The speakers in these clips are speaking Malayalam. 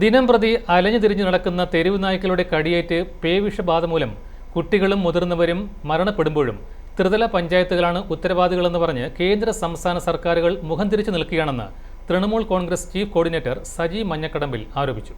ദിനം പ്രതി അലഞ്ഞു തിരിഞ്ഞു നടക്കുന്ന തെരുവ് നായ്ക്കളുടെ കടിയേറ്റ് പേവിഷബാധ മൂലം കുട്ടികളും മുതിർന്നവരും മരണപ്പെടുമ്പോഴും ത്രിതല പഞ്ചായത്തുകളാണ് ഉത്തരവാദികളെന്ന് പറഞ്ഞ് കേന്ദ്ര സംസ്ഥാന സർക്കാരുകൾ മുഖം തിരിച്ചു നിൽക്കുകയാണെന്ന് തൃണമൂൽ കോൺഗ്രസ് ചീഫ് കോർഡിനേറ്റർ സജി മഞ്ഞക്കടമ്പിൽ ആരോപിച്ചു.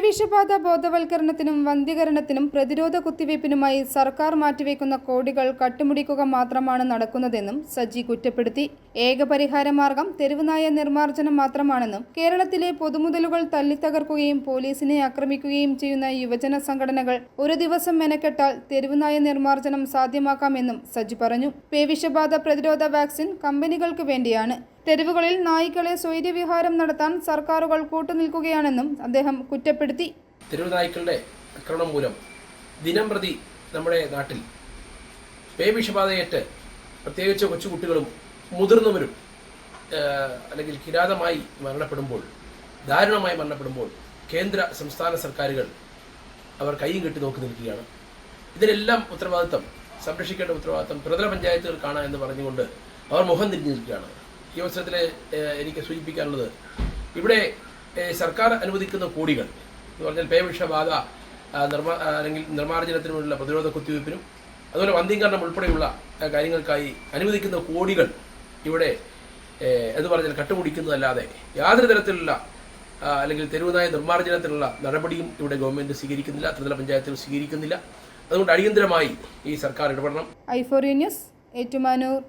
പേവിഷബാധ ബോധവൽക്കരണത്തിനും വന്ധ്യകരണത്തിനും പ്രതിരോധ കുത്തിവയ്പ്പിനുമായി സർക്കാർ മാറ്റിവെക്കുന്ന കോടികൾ കട്ടുമുടിക്കുക മാത്രമാണ് നടക്കുന്നതെന്നും സജി കുറ്റപ്പെടുത്തി. ഏക പരിഹാരമാർഗം തെരുവുനായ നിർമ്മാർജനം മാത്രമാണെന്നും കേരളത്തിലെ പൊതുമുതലുകൾ തല്ലിത്തകർക്കുകയും പോലീസിനെ ആക്രമിക്കുകയും ചെയ്യുന്ന യുവജന സംഘടനകൾ ഒരു ദിവസം മെനക്കെട്ടാൽ തെരുവുനായ നിർമ്മാർജനം സാധ്യമാക്കാമെന്നും സജി പറഞ്ഞു. പേവിഷബാധ പ്രതിരോധ വാക്സിൻ കമ്പനികൾക്ക് വേണ്ടിയാണ്. തെരുവുകളിൽ നായ്ക്കളെ സ്വൈര്യവിഹാരം നടത്താൻ സർക്കാരുകൾ കൂട്ടുനിൽക്കുകയാണെന്നും അദ്ദേഹം കുറ്റപ്പെടുത്തി. തെരുവുനായ്ക്കളുടെ ആക്രമണം മൂലം ദിനം പ്രതി നമ്മുടെ നാട്ടിൽ പേവിഷബാധയേറ്റ് പ്രത്യേകിച്ച് കൊച്ചുകുട്ടികളും മുതിർന്നവരും അല്ലെങ്കിൽ കിരാതമായി മരണപ്പെടുമ്പോൾ ദാരുണമായി മരണപ്പെടുമ്പോൾ കേന്ദ്ര സംസ്ഥാന സർക്കാരുകൾ അവർ കൈയും കെട്ടി നോക്കി നിൽക്കുകയാണ്. ഇതിനെല്ലാം ഉത്തരവാദിത്തം സംരക്ഷിക്കേണ്ട ഉത്തരവാദിത്തം ത്രിതല പഞ്ചായത്തുകൾക്കാണ് എന്ന് പറഞ്ഞുകൊണ്ട് അവർ മുഖം തിരിഞ്ഞു നിൽക്കുകയാണ്. ഈ അവസരത്തിൽ എനിക്ക് സൂചിപ്പിക്കാനുള്ളത് ഇവിടെ സർക്കാർ അനുവദിക്കുന്ന കോടികൾ എന്ന് പറഞ്ഞാൽ പേവിഷബാധ നിർമ്മാ അല്ലെങ്കിൽ നിർമ്മാർജനത്തിനുമുള്ള പ്രതിരോധ കുത്തിവയ്പ്പിനും അതുപോലെ വന്ധീകരണം ഉൾപ്പെടെയുള്ള കാര്യങ്ങൾക്കായി അനുവദിക്കുന്ന കോടികൾ ഇവിടെ എന്ന് പറഞ്ഞാൽ കട്ടുപിടിക്കുന്നതല്ലാതെ യാതൊരു തരത്തിലുള്ള അല്ലെങ്കിൽ തെരുവുനായ നിർമ്മാർജനത്തിനുള്ള നടപടിയും ഇവിടെ ഗവൺമെന്റ് സ്വീകരിക്കുന്നില്ല ത്രിതല പഞ്ചായത്തിൽ സ്വീകരിക്കുന്നില്ല. അതുകൊണ്ട് അടിയന്തരമായി ഈ സർക്കാർ ഇടപെടണം. ഐഫോറി ന്യൂസ് ഏറ്റുമാനൂർ.